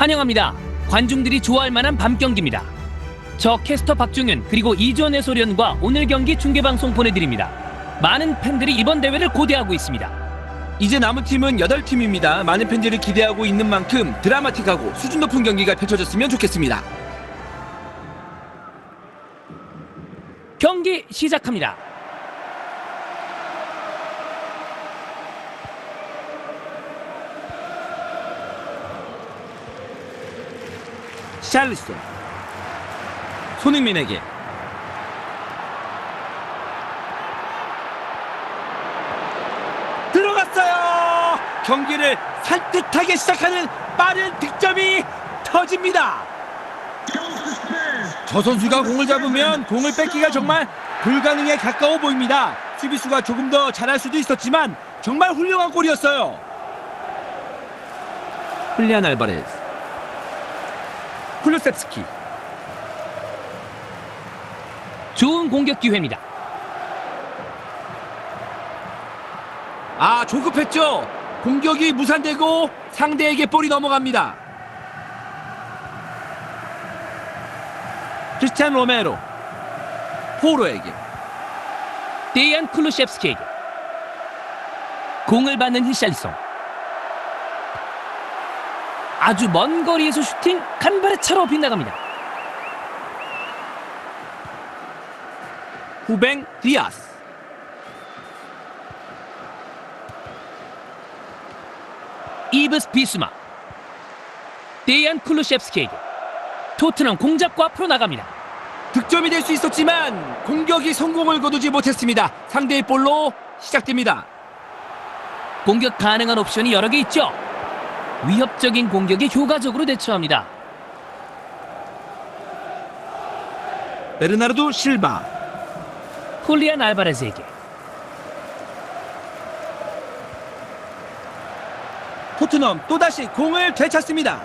환영합니다. 관중들이 좋아할 만한 밤 경기입니다. 저 캐스터 박중윤 그리고 이주원 해소련과 오늘 경기 중계 방송 보내드립니다. 많은 팬들이 이번 대회를 고대하고 있습니다. 이제 남은 팀은 8팀입니다. 많은 팬들을 기대하고 있는 만큼 드라마틱하고 수준 높은 경기가 펼쳐졌으면 좋겠습니다. 경기 시작합니다. 샬리슨 손흥민에게 들어갔어요. 경기를 산뜻하게 시작하는 빠른 득점이 터집니다. 저 선수가 공을 잡으면 공을 뺏기가 정말 불가능에 가까워 보입니다. 수비수가 조금 더 잘할 수도 있었지만 정말 훌륭한 골이었어요. 훌리안 알바레스 쿨루셉스키. 좋은 공격 기회입니다. 아 조급했죠? 공격이 무산되고 상대에게 볼이 넘어갑니다. 크리스찬 로메로 포로에게. 데이안 클루셰프스키에게. 공을 받는 히샬리송 아주 먼 거리에서 슈팅 간발의 차로 빗나갑니다. 후뱅 디아스 이브스 비스마 데이안 클루셰프스키에게 토트넘 공잡고 앞으로 나갑니다. 득점이 될 수 있었지만 공격이 성공을 거두지 못했습니다 상대의 볼로 시작됩니다 공격 가능한 옵션이 여러 개 있죠. 위협적인 공격에 효과적으로 대처합니다. 베르나르도 실바. 홀리안 알바레스에게. 토트넘 또다시 공을 되찾습니다.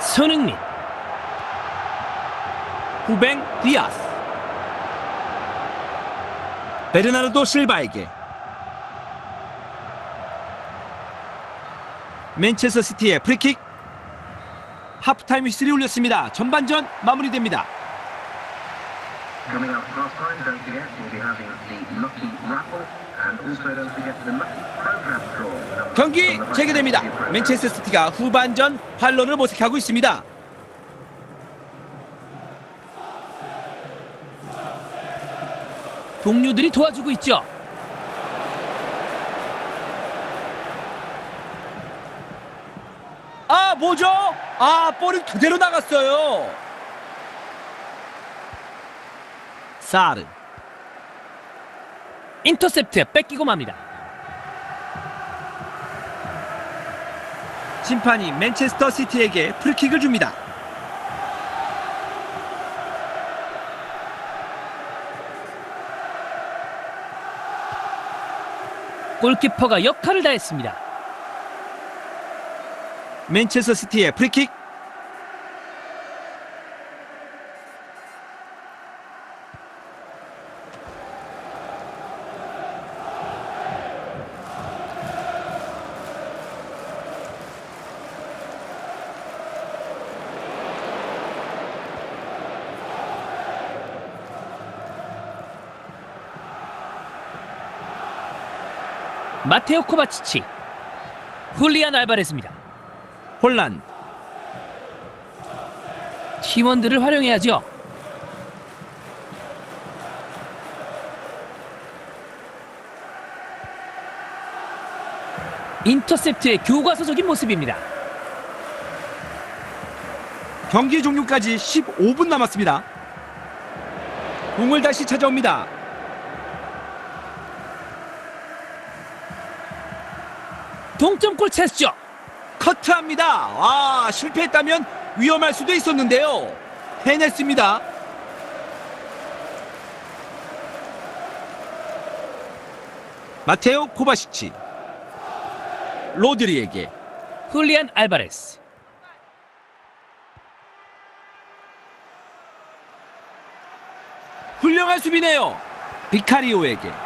손흥민 후뱅 디아스 베르나르도 실바에게 맨체스터 시티의 프리킥 하프타임 휘슬이 울렸습니다 전반전 마무리됩니다 Coming up past time, don't forget, we'll be having the Lucky Raffle and also don't forget the Lucky Program Draw. 경기 재개됩니다 맨체스터 시티가 후반전 활로를 모색하고 있습니다 동료들이 도와주고 있죠. 아 뭐죠? 아 볼이 그대로 나갔어요 사르 인터셉트 뺏기고 맙니다. 심판이 맨체스터 시티에게 프리킥을 줍니다. 골키퍼가 역할을 다했습니다. 맨체스터 시티의 프리킥. 마테오 코바치치 훌리안 알바레스입니다. 혼란. 팀원들을 활용해야죠. 인터셉트의 교과서적인 모습입니다. 경기 종료까지 15분 남았습니다. 공을 다시 찾아옵니다. 동점골 찬스죠. 커트합니다. 아, 실패했다면 위험할 수도 있었는데요. 해냈습니다. 마테오 코바시치. 로드리에게 훌리안 알바레스 훌륭한 수비네요. 비카리오에게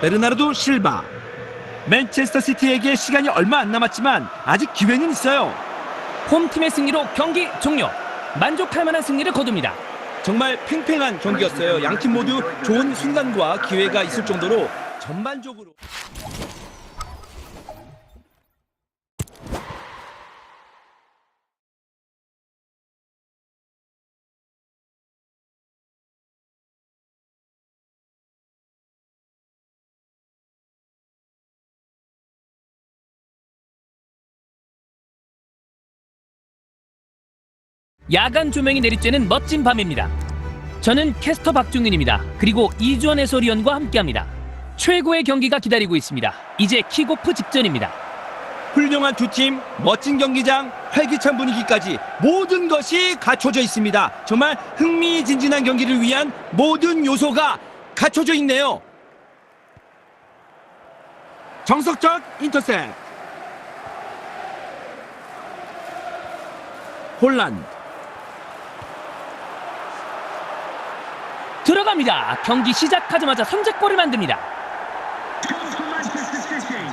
베르나르도 실바. 맨체스터 시티에게 시간이 얼마 안 남았지만 아직 기회는 있어요. 홈팀의 승리로 경기 종료. 만족할 만한 승리를 거둡니다. 정말 팽팽한 경기였어요. 양 팀 모두 좋은 순간과 기회가 있을 정도로 전반적으로 야간 조명이 내리쬐는 멋진 밤입니다. 저는 캐스터 박중윤입니다. 그리고 이주원 해설위원과 함께합니다. 최고의 경기가 기다리고 있습니다. 이제 킥오프 직전입니다. 훌륭한 두 팀, 멋진 경기장, 활기찬 분위기까지 모든 것이 갖춰져 있습니다. 정말 흥미진진한 경기를 위한 모든 요소가 갖춰져 있네요. 정석적 인터셉. 홀란드. 들어갑니다. 경기 시작하자마자 선제골을 만듭니다. Goal for Manchester City.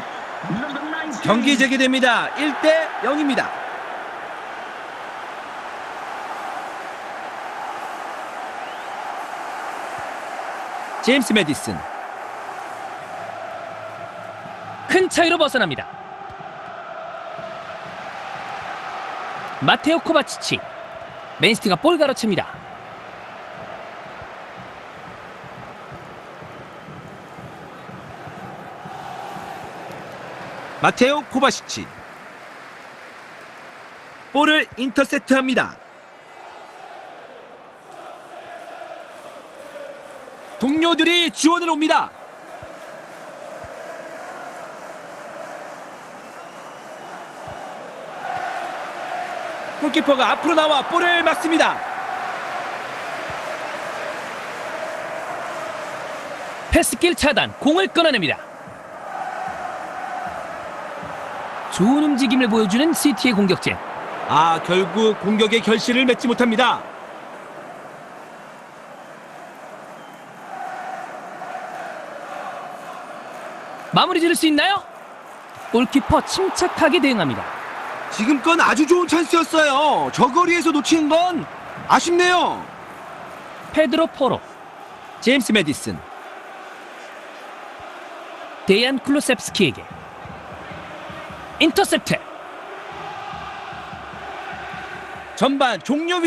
Number 19. 경기 재개됩니다. 1대 0입니다. 제임스 메디슨 큰 차이로 벗어납니다. 마테오 코바치치. 맨시티가 볼 가로챕니다. 마테오 코바시치 볼을 인터셉트합니다. 동료들이 지원을 옵니다. 골키퍼가 앞으로 나와 볼을 막습니다. 패스길 차단, 공을 끊어냅니다. 좋은 움직임을 보여주는 시티의 공격진. 아 결국 공격의 결실을 맺지 못합니다. 마무리 지을 수 있나요? 골키퍼 침착하게 대응합니다. 지금껏 아주 좋은 찬스였어요. 저 거리에서 놓치는 건 아쉽네요. 페드로 포로, 제임스 메디슨 데이안 클루셉스키에게 인터셉트. 전반 종료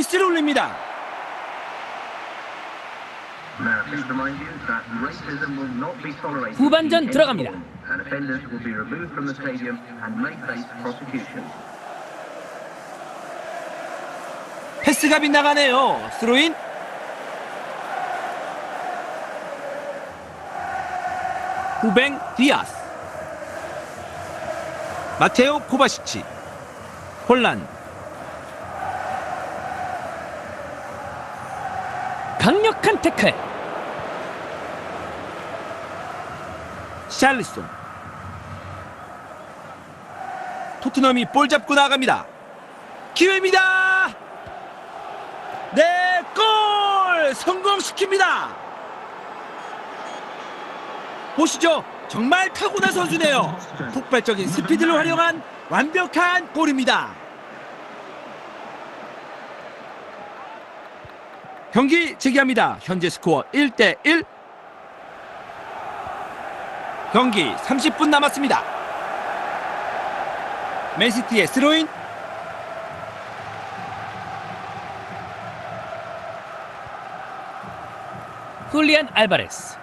be tolerated. 후반전 들어갑니다. 패스가 빗나가네요. 스로인 후뱅 디아스 마테오 코바시치 홀란 강력한 태클. 샬리송 토트넘이 볼 잡고 나갑니다. 기회입니다. 네, 골 성공시킵니다. 보시죠. 정말 타고난 선수네요. 폭발적인 스피드를 활용한 완벽한 골입니다. 경기 재개합니다. 현재 스코어 1대 1. 경기 30분 남았습니다. 맨시티의 스로인 훌리안 알바레스.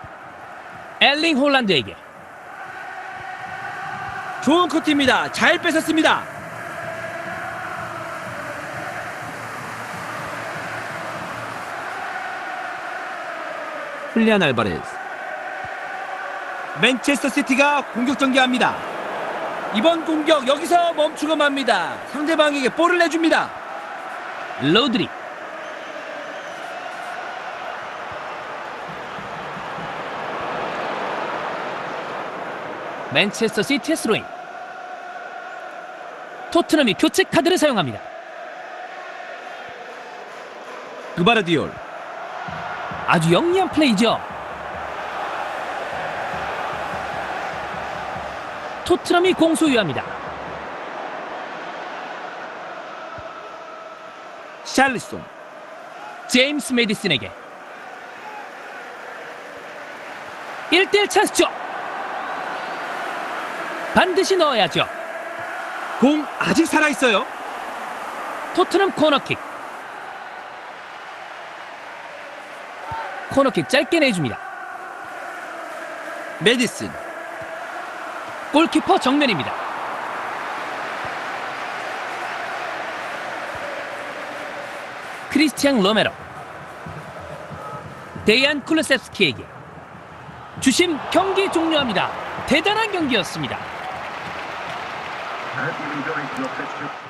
엘링 홀란드에게 좋은 커트입니다. 잘 뺏었습니다. 훌리안 알바레스 맨체스터 시티가 공격 전개합니다. 이번 공격 여기서 멈추고 맙니다. 상대방에게 볼을 내줍니다. 로드리. 맨체스터 시티의 스로인. 토트넘이 교체 카드를 사용합니다. 그바르디올 아주 영리한 플레이죠. 토트넘이 공 소유합니다. 샬리송 제임스 메디슨에게 1대1 찬스죠. 반드시 넣어야죠. 공 아직 살아있어요 토트넘 코너킥. 코너킥 짧게 내줍니다. 메디슨 골키퍼 정면입니다. 크리스티안 로메로 데이안 쿨루셉스키에게 주심 경기 종료합니다. 대단한 경기였습니다. As you enjoy your fixture.